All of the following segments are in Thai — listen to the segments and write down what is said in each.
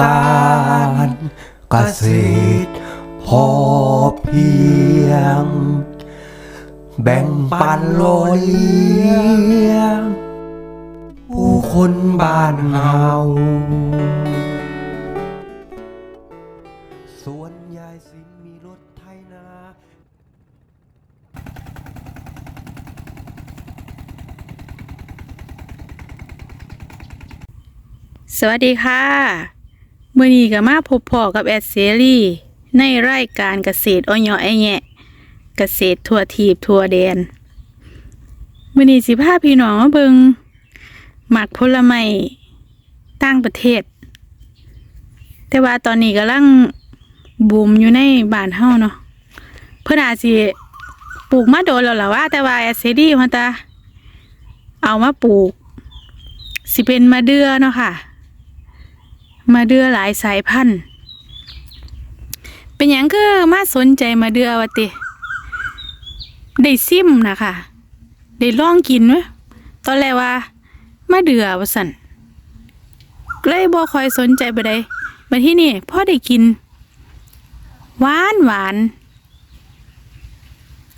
การเกษตรพอเพียง แบ่งปันโลยเลี้ยงผู้คนบ้านเฮาสวนยายสินมีรถไถนาสวัสดีค่ะ เมื่อนี้ก็มาพบพ่อกับแอดเซรีในรายการเกษตรอ้อยเหยาะไอแยะเกษตรทั่วทีบทั่วแดนมื่อนี้สิพาพี่น้องมาเบิงหมักผลไม้ต่างประเทศ แต่ว่าตอนนี้กำลังบูมอยู่ในบ้านเฮาเนาะเพื่อนอาจสิปลูกมาโดนแล้วล่ะว่า แต่ว่าแอดเซรีมันตาเอามาปลูก สิเป็นมาเดือเนาะค่ะ มาเดือหลายสายพันธุ์ เป็นหยังคือมาสนใจมาเดือวะติ ได้ซิมนะคะได้ลองกินไหมตอนแรกว่า มาเดือว่าสันเลยบ่คอยสนใจไปได้มาที่นี่พ่อได้กิน หวานหวาน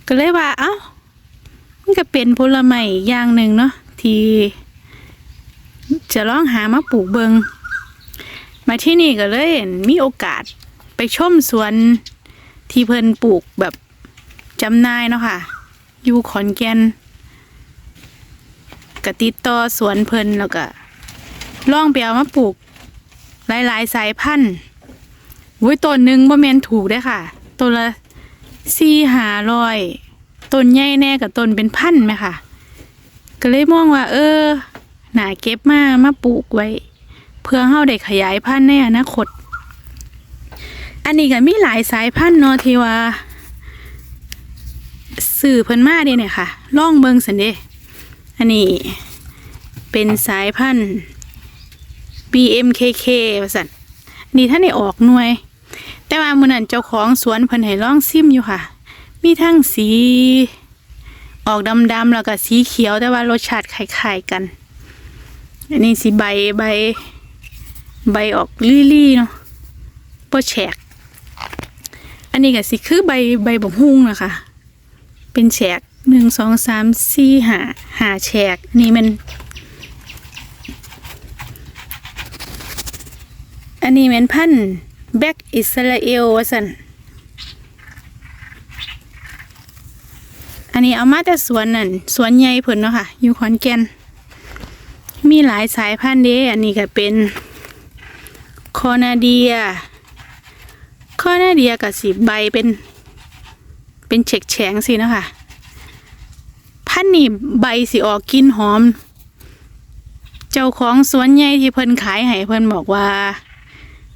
ก็เลยว่า เอ้า มันก็เป็นผลไม้อีกอย่างหนึ่งเนาะที่จะลองหามาปลูกเบิง มาที่นี่ก็เลยมีโอกาสไปชมสวนที่เพิ่นปลูกแบบจำนายเนาะค่ะ อยู่ขอนแก่นกติดต่อสวนเพิ่นแล้วก็ล่องไปเอามาปลูก หลาย ๆ สายพันธุ์อุ้ยต้นหนึ่งบ่แมนถูกเด้ค่ะต้นละสี่หาร้อยต้นใหญ่แน่กับต้นเป็นพันไหมค่ะ ก็เลยมองว่า เออหนาเก็บมามาปลูกไว้ พื่อเฮาได้ขยายพันธุ์ในอนาคต อันนี้ก็มีหลายสายพันธุ์เนาะที่ว่าสื่อเพิ่นมาเด้เนี่ยค่ะล่องเบิงสันเดอันนี้เป็นสายพันธุ์ BMKK ว่าสันอันนี้ท่านได้ออกหน่วย แต่ว่ามื้อนั้นเจ้าของสวนเพิ่นให้ล่องซิมอยู่ค่ะ มีทั้งสีออกดำๆแล้วก็สีเขียวแต่ว่ารสชาติคล้ายๆกัน อันนี้สีใบใบ ใบออกลี่ๆเนาะโปแฉก อันนี้ก็สิคือใบใบบกฮุ้งนะคะ เป็นแฉกหนึ่งสองสามสี่หาหาแฉก นี่มัน อันนี้เป็นพันธุ์แบกอิสราเอลวะสันอันนี้เอามาแต่สวนนั่นสวนใหญ่เพิ่นเนาะค่ะ อยู่ขอนแก่นมีหลายสายพันธุ์เด้ อันนี้ก็เป็น คอนาเดียคอนาเดียกับสีใบเป็น เป็นเฉกแฉงสินะคะพันนี่ใบสีออกกลินหอม เจ้าของสวนใหญ่ที่เพิ่นขายให้เพิ่นบอกว่า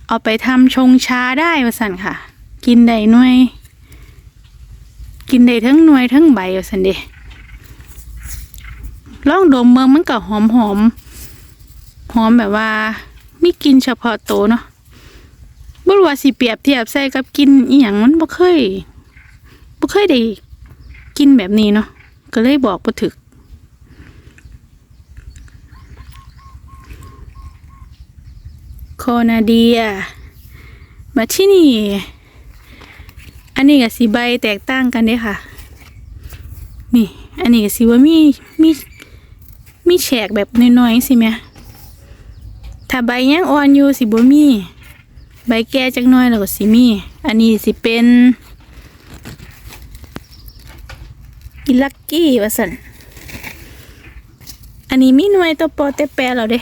เอาไปทำชงชาได้ว่าสันค่ะ กินได้หน่วย กินได้ทั้งหน่วยทั้งใบว่าสันเด้ลองดมเมืองมันก็หอมหอมหอมแบบว่า มีกินเฉพาะโตเนาะบ่รู้ว่าสิเปรียบเทียบใส่กับกินอีหยังมันบ่เคยบ่เคยได้กินแบบนี้เนาะก็เลยบอกบ่ถึกโคนาเดียมาที่นี่ อันนี้กับสีใบแตกต่างกันเด้ค่ะ นี่ อันนี้ก็สิว่ามีมีมีแฉกแบบน้อยๆสิแม่ ถ้าใบยังอ่อนอยู่สิบ่มี ใบแก่จักน้อยแล้วก็สิมี อันนี้สิเป็นอิลักกี้ว่าสันอันนี้มีหน่วยตัวปรเตแปรแล้วเด้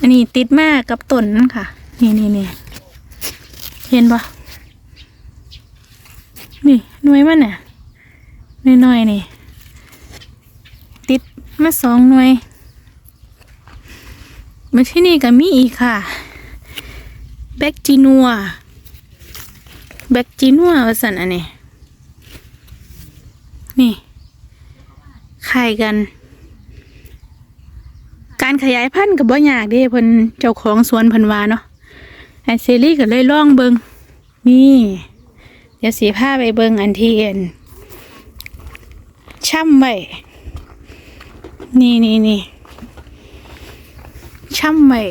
อันนี้ติดมากกับต้นนั่นค่ะ นี่นี่นี่เห็นปะนี่หน่วยมันน่ะน้อยๆนี่ ติดมาสองหน่วย มาที่นี่ก็มีอีกค่ะ แบคจีนัว แบคจีนัวว่าสันอันนี้ นี่คล้ายกัน การขยายพันธุ์กับบ่ยากเด้เพิ่นเจ้าของสวนเพิ่นว่าเนาะไอเซรี่ก็เลยล่องเบิงนี่ เดี๋ยวสีผ้าไปเบิงอันที่เอ็นช่ำไว้นี่นี่นี่ ช่ำไว้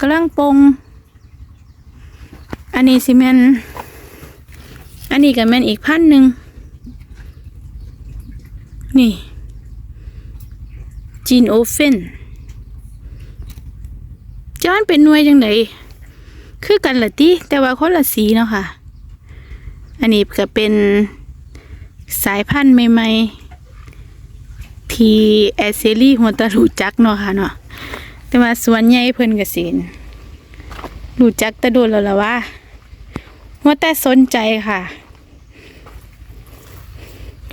กำลังปงอันนี้สิแมนอันนี้ก็แมนอีกพันหนึ่งนี่จีนโอเฟนจ้อนเป็นหน่วยจังไดคือกันละติแต่ว่าคนละสีเนาะค่ะ อันนี้ก็เป็นสายพันธุ์ใหม่ ๆ ที่แอเซรี่หัวตะรูจักเนาะค่ะเนาะ แต่ว่าสวนใหญ่เพิ่นก็สิรู้จักตะโดนแล้วล่ะว่าว่าแต่สนใจค่ะ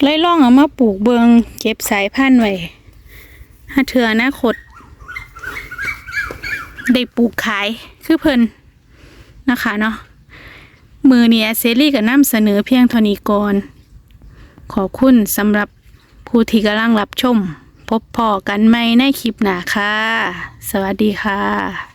เลยล่องเอามาปลูกเบิงเก็บสายพันธุ์ไว้ถ้าเถื่อนาคตได้ปลูกขายคือเพิ่นนะคะเนาะมือเนี้แอสเซรี่ก็นำเสนอเพียงเท่านี้ก่อน ขอบคุณสำหรับผู้ที่กำลังรับชม พบพอกันไหมในคลิปหน้าค่ะ สวัสดีค่ะ